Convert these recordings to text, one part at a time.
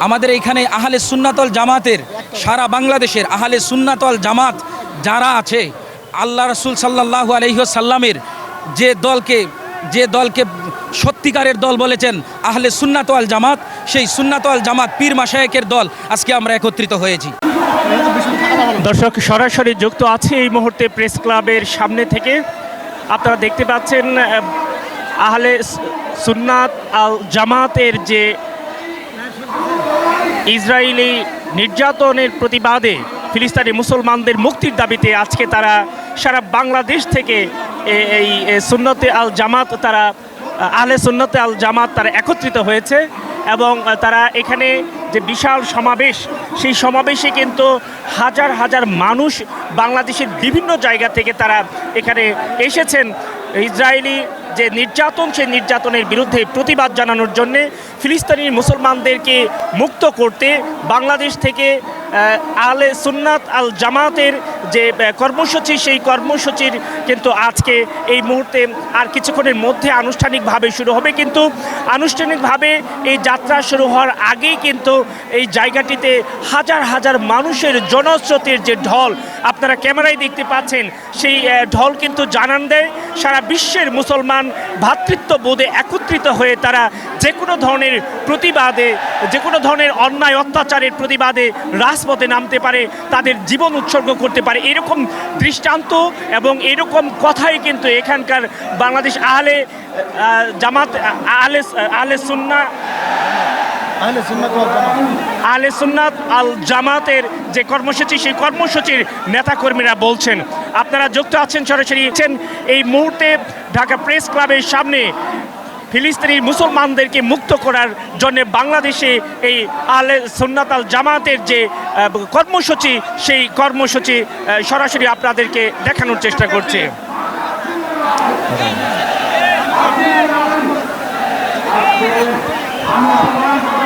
আমাদের এইখানে আহলে সুন্নাতল জামাতের সারা বাংলাদেশের আহলে সুন্নাতল জামাত যারা আছে আল্লাহ রসুল সাল্লাহু আলহিসাল্লামের যে দলকে যে দলকে সত্যিকারের দল বলেছেন আহলে সুন্নাতল জামাত সেই সুন্নাতল জামাত পীর মাসায়েকের দল আজকে আমরা একত্রিত হয়েছি। দর্শক সরাসরি যুক্ত আছে এই মুহূর্তে প্রেস ক্লাবের সামনে থেকে। আপনারা দেখতে পাচ্ছেন আহ, আহলে সুন্নাত আল জামাতের যে ইসরায়েলি নির্যাতনের প্রতিবাদে ফিলিস্তিনি মুসলমানদের মুক্তির দাবিতে আজকে তারা সারা বাংলাদেশ থেকে এই সুন্নতে আল জামাত তারা, আহলে সুন্নতে আল জামাত তারা একত্রিত হয়েছে এবং তারা এখানে যে বিশাল সমাবেশ, সেই সমাবেশে কিন্তু হাজার হাজার মানুষ বাংলাদেশের বিভিন্ন জায়গা থেকে তারা এখানে এসেছেন। ইসরায়েলি যে নির্যাতন, সেই নির্যাতনের বিরুদ্ধে প্রতিবাদ জানানোর জন্যে ফিলিস্তিনি মুসলমানদেরকে মুক্ত করতে বাংলাদেশ থেকে আলে সুন্নাত আল জামাতের যে কর্মসূচি, সেই কর্মসূচির কিন্তু আজকে এই মুহূর্তে আর কিছুক্ষণের মধ্যে আনুষ্ঠানিকভাবে শুরু হবে। কিন্তু আনুষ্ঠানিকভাবে এই যাত্রা শুরু হওয়ার আগেই কিন্তু এই জায়গাটিতে হাজার হাজার মানুষের জনস্রোতের যে ঢল, আপনারা ক্যামেরায় দেখতে পাচ্ছেন, সেই ঢল কিন্তু জানান দেয়। সারা বিশ্বের মুসলমান ভ্রাতৃত্ব বোধে একত্রিত হয়ে তারা যে কোনো ধরনের প্রতিবাদে যে কোনো ধরনের অন্যায় অত্যাচারের প্রতিবাদে রাজপথে নামতে পারে তাদের জীবন উৎসর্গ করতে পারে। এরকম দৃষ্টান্ত এবং এরকম কথাই কিন্তু এখানকার বাংলাদেশ আহলে আহ, জামাত আহলে আহলে সুন্না আহলে সুন্নাত আল জামাতের যে কর্মসূচি, সেই কর্মসূচির নেতাকর্মীরা বলছেন। আপনারা যুক্ত আছেন সরাসরি এই মুহূর্তে ঢাকা প্রেস ক্লাবের সামনে। ফিলিস্তিনি মুসলমানদেরকে মুক্ত করার জন্য বাংলাদেশে এই আলে সুন্নাত আল জামাতের যে কর্মসূচি, সেই কর্মসূচি সরাসরি আপনাদেরকে দেখানোর চেষ্টা করছে। এই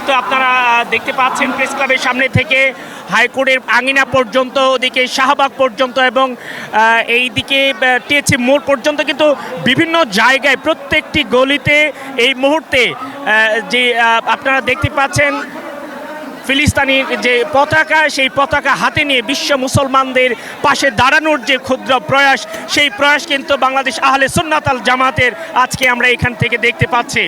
মুহূর্তে আপনারা দেখতে পাচ্ছেন প্রেস ক্লাবের সামনে থেকে হাইকোর্টের আঙিনা পর্যন্ত, ওদিকে শাহবাগ পর্যন্ত এবং এই দিকে টিএচি মোড় পর্যন্ত কিন্তু বিভিন্ন জায়গায় প্রত্যেকটি গলিতে এই মুহূর্তে যে আপনারা দেখতে পাচ্ছেন ফিলিস্তিনির যে পতাকা, সেই পতাকা হাতে নিয়ে বিশ্ব মুসলমানদের পাশে দাঁড়ানোর যে ক্ষুদ্র প্রয়াস, সেই প্রয়াস কিন্তু বাংলাদেশ আহলে সুন্নাত আল জামাতের আজকে আমরা এখান থেকে দেখতে পাচ্ছি।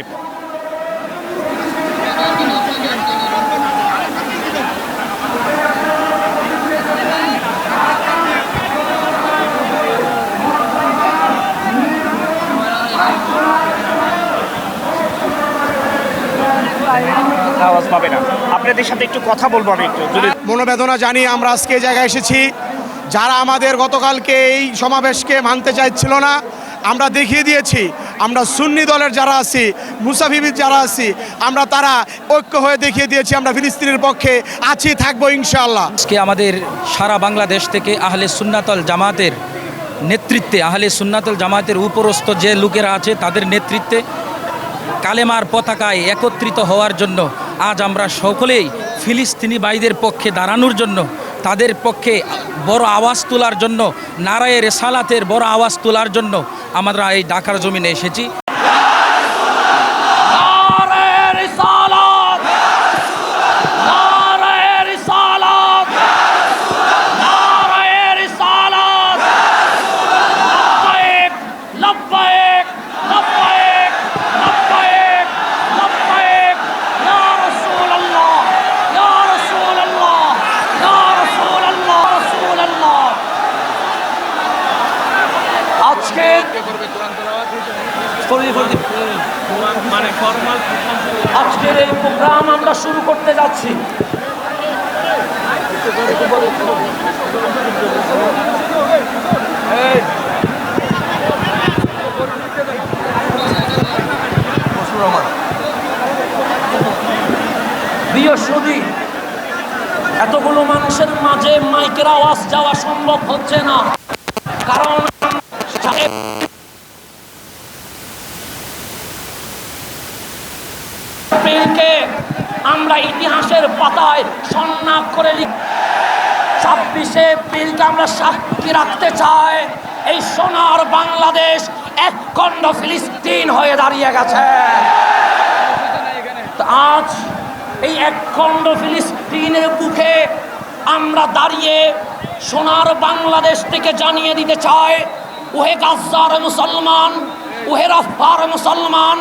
আওয়াজ পাবে না। আপনাদের সাথে একটু কথা বলব আমি একটু যদি মনোবেদনা জানিয়ে আমরা আজকে জায়গায় এসেছি। যারা আমাদের গতকালকে এই সমাবেশকে মানতে চাইছিল না আমরা দেখিয়ে দিয়েছি। আমরা সুন্নি দলের যারা আছি মুসাফিবিদ যারা আছি আমরা তারা ঐক্য হয়ে দেখিয়ে দিয়েছি আমরা ফিলিস্তিনের পক্ষে আছি থাকব ইনশাআল্লাহ। আজকে আমাদের সারা বাংলাদেশ থেকে আহলে সুন্নাতল জামাতের নেতৃত্বে আহলে সুন্নাতল জামাতের উপরস্থ যে লোকেরা আছে তাদের নেতৃত্বে কালেমার পতাকায় একত্রিত হওয়ার জন্য আজ আমরা সকলেই ফিলিস্তিনি ভাইদের পক্ষে দাঁড়ানোর জন্য, তাদের পক্ষে বড় আওয়াজ তোলার জন্য নারায়ের সালাতের বড় আওয়াজ তোলার জন্য আমরা এই ঢাকার জমিনে এসেছি। আজকের এই প্রোগ্রাম আমরা শুরু করতে যাচ্ছি। এতগুলো মানুষের মাঝে মাইকের আওয়াজ যাওয়া সম্ভব হচ্ছে না। কারণ এপ্রিলকে আমরা ইতিহাসের পাতায় সন্ন্যাস করে ছাব্বিশে এপ্রিলকে আমরা সাক্ষী রাখতে চাই। এই সোনার বাংলাদেশ এক খণ্ড ফিলিস্তিন হয়ে দাঁড়িয়ে গেছে। আজ এই এক খণ্ড ফিলিস্তিনের বুকে আমরা দাঁড়িয়ে সোনার বাংলাদেশ থেকে জানিয়ে দিতে চাই, ওহে গাজার মুসলমান, ওহে রাফার মুসলমান,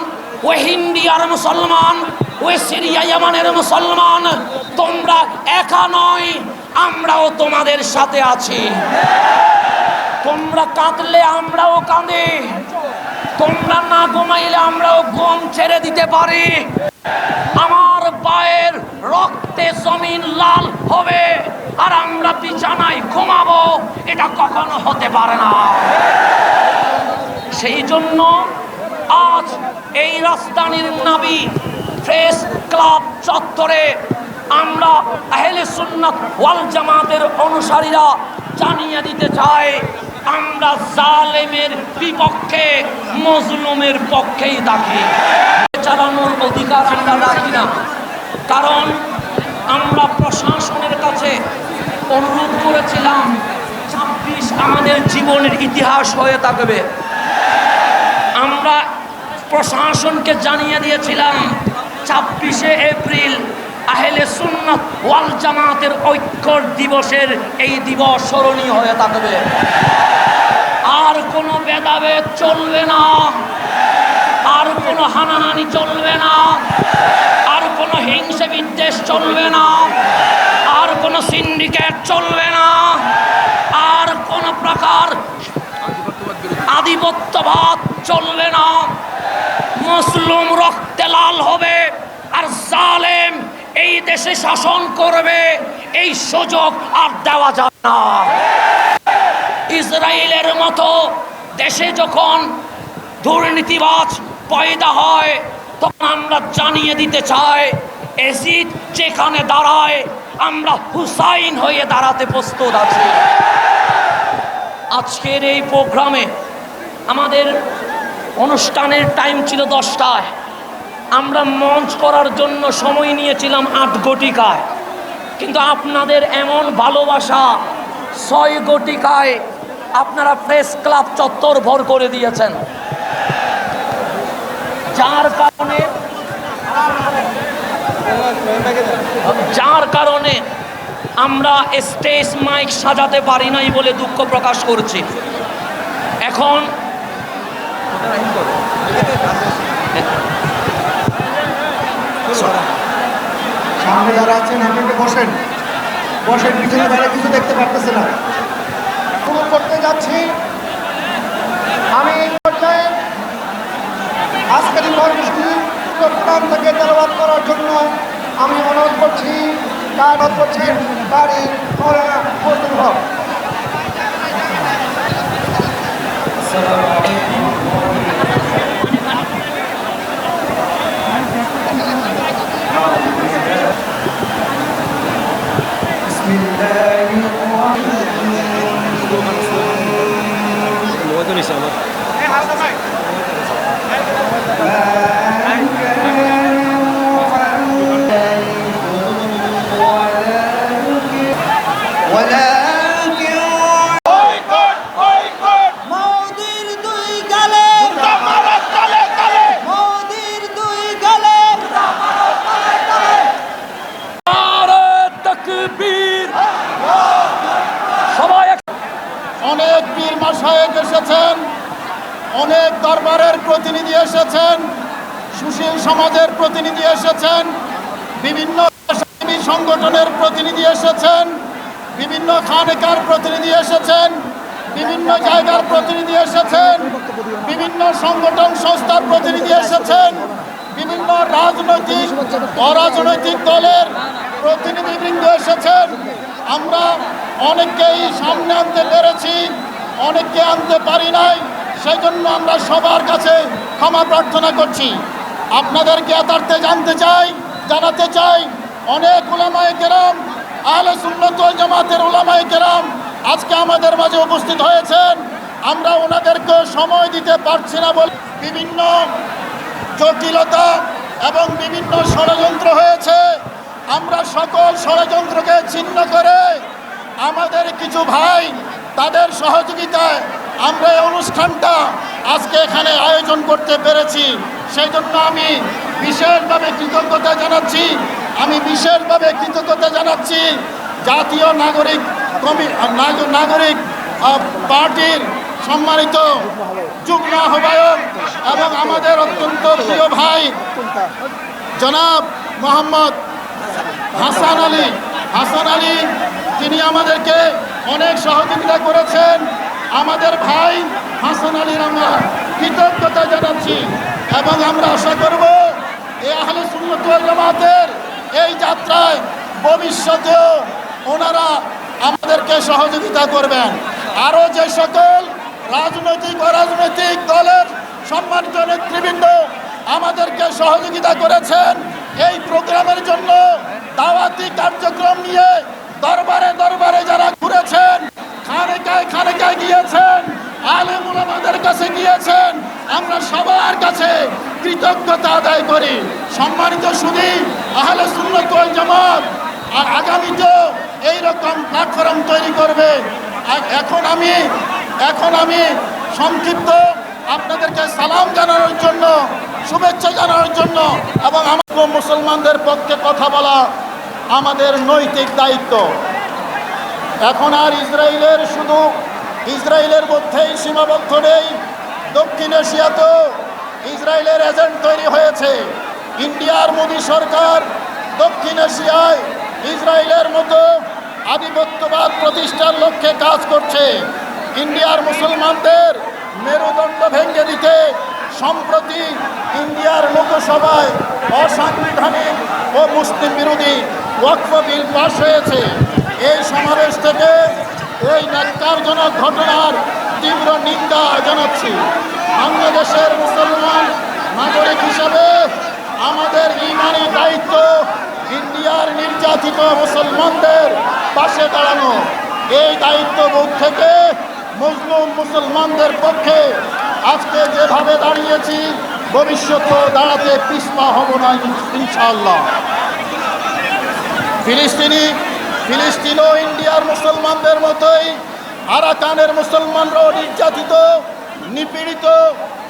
ওহে হিন্দিয়ার মুসলমান ওহে সিরিয়া ইয়ামানের মুসলমান, তোমরা একা নয়, আমরাও তোমাদের সাথে আছি। তোমরা কাঁদলে আমরাও কাঁদে, তোমরা না ঘুমাইলে আমরাও ঘুম ছেড়ে দিতে পারি। আমার পায়ের রক্তে জমিন লাল হবে, আর আমরা বিছানায় ঘুমাবো, এটা কখনো হতে পারে না। সেই জন্য আজ এই রাজধানীর নাবি ফ্রেশ ক্লাব চত্বরে আমরা আহলে সুন্নাত ওয়াল জামাতের অনুসারীরা জানিয়ে দিতে চাই, আমরা জালেমের বিপক্ষে, মজলুমের পক্ষেই থাকি। চালানোর অধিকার আমরা রাখি না। কারণ আমরা প্রশাসনের কাছে অনুরোধ করেছিলাম, ছাব্বিশ আমাদের জীবনের ইতিহাস হয়ে থাকবে। আমরা প্রশাসনকে জানিয়ে দিয়েছিলাম ছাব্বিশে এপ্রিল আহেলে সুন্নত ওয়াল জামাতের ঐক্যর দিবসের এই দিবস স্মরণীয় হয়ে থাকবে। আর কোনো ভেদাভেদ চলবে না। আর কোনো হানাহানি চলবে না। আর কোনো হিংসা বিদ্বেষ চলবে না। আর কোনো সিন্ডিকেট চলবে না। আর কোনো প্রকার আধিপত্যবাদ চলবে না। মুসলিম রক্তে লাল হবে আর জালেম এই দেশে শাসন করবে। এই সুযোগ আর দেওয়া যাবে না। ইসরায়েলের মতো দেশে যখন দুর্নীতিবাজ পয়দা হয়, তখন আমরা জানিয়ে দিতে চাই এজিদ যেখানে দাঁড়ায়, আমরা হুসাইন হয়ে দাঁড়াতে প্রস্তুত আছি। আজকের এই প্রোগ্রামে আমাদের অনুষ্ঠানের টাইম ছিল দশটায়। আমরা মঞ্চ করার জন্য সময় নিয়েছিলাম আট গটিকায় কিন্তু আপনাদের এমন ভালোবাসা, ছয় গটিকায় আপনারা প্রেস ক্লাব চত্বর ভর করে দিয়েছেন। যার কারণে যার কারণে আমরা স্টেজ মাইক সাজাতে পারি নাই বলে দুঃখ প্রকাশ করছি। এখন সামনে যারা আছেন আপনি একটু বসেন। বসেন, পিছনে বাইরে কিছু দেখতে পারতেছে না। শুরু করতে যাচ্ছি। আমি পর্যায়ে আজকের এই মহাবৃষ্টি কোরআন থেকে তেলাবাদ করার জন্য আমি অনুরোধ করছি কার অনুরোধ করছেন বাড়ি মৌলানা ফজলুল মোদির মাসায়েক এসেছেন, অনেক দরবারের প্রতিনিধি এসেছেন, সুশীল সমাজের প্রতিনিধি এসেছেন, বিভিন্ন সংগঠনের প্রতিনিধি এসেছেন, বিভিন্ন খানেকার প্রতিনিধি এসেছেন, বিভিন্ন জায়গার প্রতিনিধি এসেছেন, বিভিন্ন সংগঠন সংস্থার প্রতিনিধি এসেছেন, বিভিন্ন রাজনৈতিক, অরাজনৈতিক দলের প্রতিনিধিবৃন্দ এসেছেন। আমরা অনেককেই সামনে আনতে পেরেছি। অনেককে আনতে পারি নাই সেই জন্য আমরা সবার কাছে ক্ষমা প্রার্থনা করছি। আপনাদেরকে এতার্থে জানতে চাই, জানাতে চাই, অনেক ওলামায় কেরাম, আহলে সুন্নত জামাতের ওলামায় কেরাম আজকে আমাদের মাঝে উপস্থিত হয়েছেন। আমরা ওনাদেরকে সময় দিতে পারছি না বলে বিভিন্ন জটিলতা এবং বিভিন্ন ষড়যন্ত্র হয়েছে। আমরা সকল ষড়যন্ত্রকে ছিন্ন করে আমাদের কিছু ভাই তাদের সহযোগিতায় আমরা এই অনুষ্ঠানটা আজকে এখানে আয়োজন করতে পেরেছি। সেই জন্য আমি বিশেষভাবে কৃতজ্ঞতা জানাচ্ছি। আমি বিশেষভাবে কৃতজ্ঞতা জানাচ্ছি জাতীয় নাগরিক কমি, নাগ- নাগরিক পার্টির সম্মানিত যুগ্ম আহ্বায়ক এবং আমাদের অত্যন্ত প্রিয় ভাই জনাব মোহাম্মদ হাসান আলী। হাসান আলী, তিনি আমাদেরকে অনেক সহযোগিতা করেছেন আমাদের ভাই হাসান আলীর আমরা কৃতজ্ঞতা জানাচ্ছি এবং আমরা আশা করব এই আহলে সুন্নত ওয়াল জামাতের এই যাত্রায় ভবিষ্যতেও ওনারা আমাদেরকে সহযোগিতা করবেন। আরও যে সকল রাজনৈতিক, অরাজনৈতিক দলের সম্মানিত নেতৃবৃন্দ আমাদেরকে সহযোগিতা করেছেন, এই প্রোগ্রামের জন্য দাওয়াতি কার্যক্রম নিয়ে দরবারে দরবারে যারা ঘুরেছেন খানেকায় খানেকায় গিয়েছেন আলেমুল আমাদের কাছে গিয়েছেন আমরা সবার কাছে কৃতজ্ঞতা আদায় করি। সম্মানিত শুধু আহলে সুন্নত জামাত, আর আগামীতেও এইরকম প্ল্যাটফর্ম তৈরি করবে। এখন আমি এখন আমি সংক্ষিপ্ত আপনাদেরকে সালাম জানানোর জন্য, শুভেচ্ছা জানানোর জন্য এবং আমাকে মুসলমানদের পক্ষে কথা বলা আমাদের নৈতিক দায়িত্ব। এখন আর ইসরায়েলের শুধু ইসরায়েলের মধ্যেই সীমাবদ্ধ নেই। দক্ষিণ এশিয়াতেও ইসরায়েলের এজেন্ট তৈরি হয়েছে। ইন্ডিয়ার মোদী সরকার দক্ষিণ এশিয়ায় ইসরায়েলের মতো আধিপত্যবাদ প্রতিষ্ঠার লক্ষ্যে কাজ করছে। ইন্ডিয়ার মুসলমানদের মেরুদণ্ড ভেঙে দিতে সম্প্রতি ইন্ডিয়ার লোকসভায় অসাংবিধানিক ও মুসলিম বিরোধী ওয়াকফ বিল পাশ হয়েছে। এই সমাবেশ থেকে এই ন্যাক্কারজনক ঘটনার তীব্র নিন্দা জানাচ্ছি। বাংলাদেশের মুসলমান নাগরিক হিসাবে আমাদের ইমানি দায়িত্ব ইন্ডিয়ার নির্যাতিত মুসলমানদের পাশে দাঁড়ানো। এই দায়িত্ববোধ থেকে মুসলিম মুসলমানদের পক্ষে আজকে যেভাবে দাঁড়িয়েছি ভবিষ্যতে দাঁড়াতে পিছপা হব না ইনশাআল্লাহ। ফিলিস্তিনি, ফিলিস্তিন ইন্ডিয়ার মুসলমানদের মতোই আরাকানের মুসলমানরাও নির্যাতিত নিপীড়িত,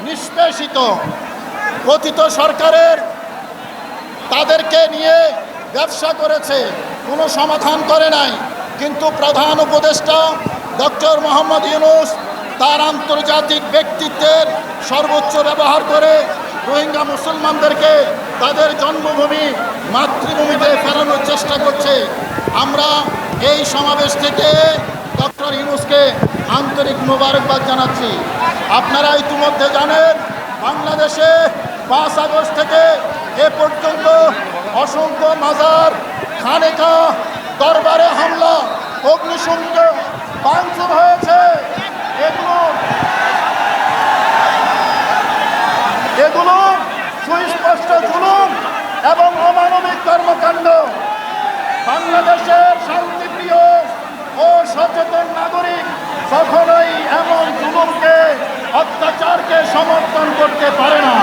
নিষ্পেষিত কথিত সরকারের তাদেরকে নিয়ে ব্যবসা করেছে, কোনো সমাধান করে নাই। কিন্তু প্রধান উপদেষ্টা ডক্টর মোহাম্মদ ইউনুস তার আন্তর্জাতিক ব্যক্তিত্বের সর্বোচ্চ ব্যবহার করে রোহিঙ্গা মুসলমানদেরকে তাদের জন্মভূমি, মাতৃভূমিতে ফেরানোর চেষ্টা করছে। আমরা এই সমাবেশ থেকে ডক্টর ইউনুসকে আন্তরিক মোবারকবাদ জানাচ্ছি। আপনারা ইতিমধ্যে জানেন, বাংলাদেশে পাঁচ আগস্ট থেকে এ পর্যন্ত অসংখ্য মাজার খানেকা দরবারে হামলা, অগ্নিসংযোগ ভাঙচুর হয়েছে। এগুলো এগুলো সুস্পষ্ট জুলুম এবং অমানবিক কর্মকাণ্ড। বাংলাদেশের শান্তিপ্রিয় ও সচেতন নাগরিক কখনোই এমন জুলুমকে অত্যাচারকে সমর্থন করতে পারে না।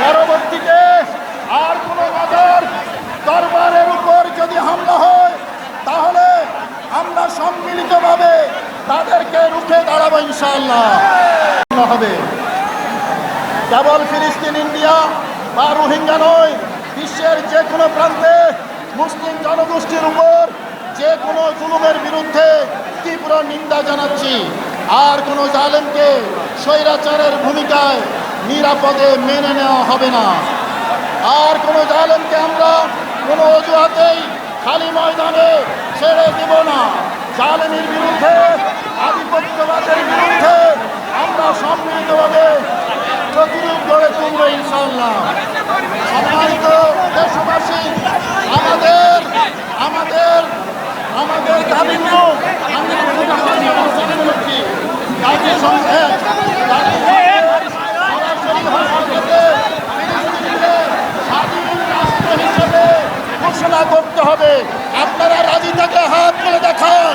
পরবর্তীতে আর কোনো মাদার দরবারের উপর যদি হামলা হয়, তাহলে আমরা সম্মিলিতভাবে তাদেরকে রুখে দাঁড়াবো ইনশাআল্লাহ। হবে। কেবল ফিলিস্তিন, ইন্ডিয়া বা রোহিঙ্গা নয়, বিশ্বের যে কোনো প্রান্তে মুসলিম জনগোষ্ঠীর উপর যে কোনো জুলুমের বিরুদ্ধে তীব্র নিন্দা জানাচ্ছি। আর কোনো জালেমকে স্বৈরাচারের ভূমিকায় নিরাপদে মেনে নেওয়া হবে না। আর কোনো জালেমকে আমরা কোনো অজুহাতেই খালি ময়দানে ছেড়ে দেব না। জালেমের বিরুদ্ধে, আধিপত্যবাদের বিরুদ্ধে আমরা সম্মিলিতভাবে প্রতিরোধ গড়ে তুলব ইনশাল্লাহ সম্মানিত দেশবাসী আমাদের আমাদের আমাদের দাবিগুলো আমরা সরাসরি জাতীয় সংসদ জাতীয় সরাসরি ভাষাতে ফিলিস্তিনকে স্বাধীন রাষ্ট্র হিসেবে ঘোষণা করতে হবে। আপনারা রাজি থাকে হাত তুলে দেখান।